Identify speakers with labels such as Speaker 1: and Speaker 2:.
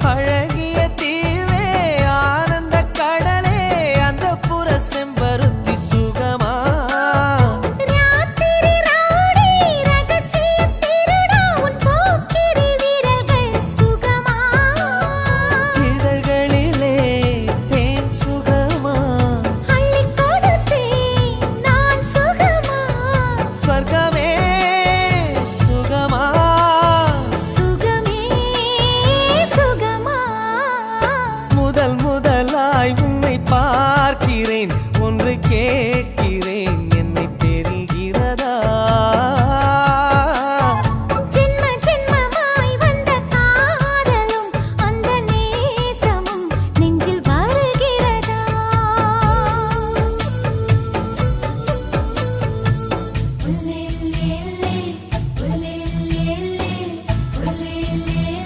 Speaker 1: 爱人。கல்லாய் உன்னை பார்க்கிறேன்.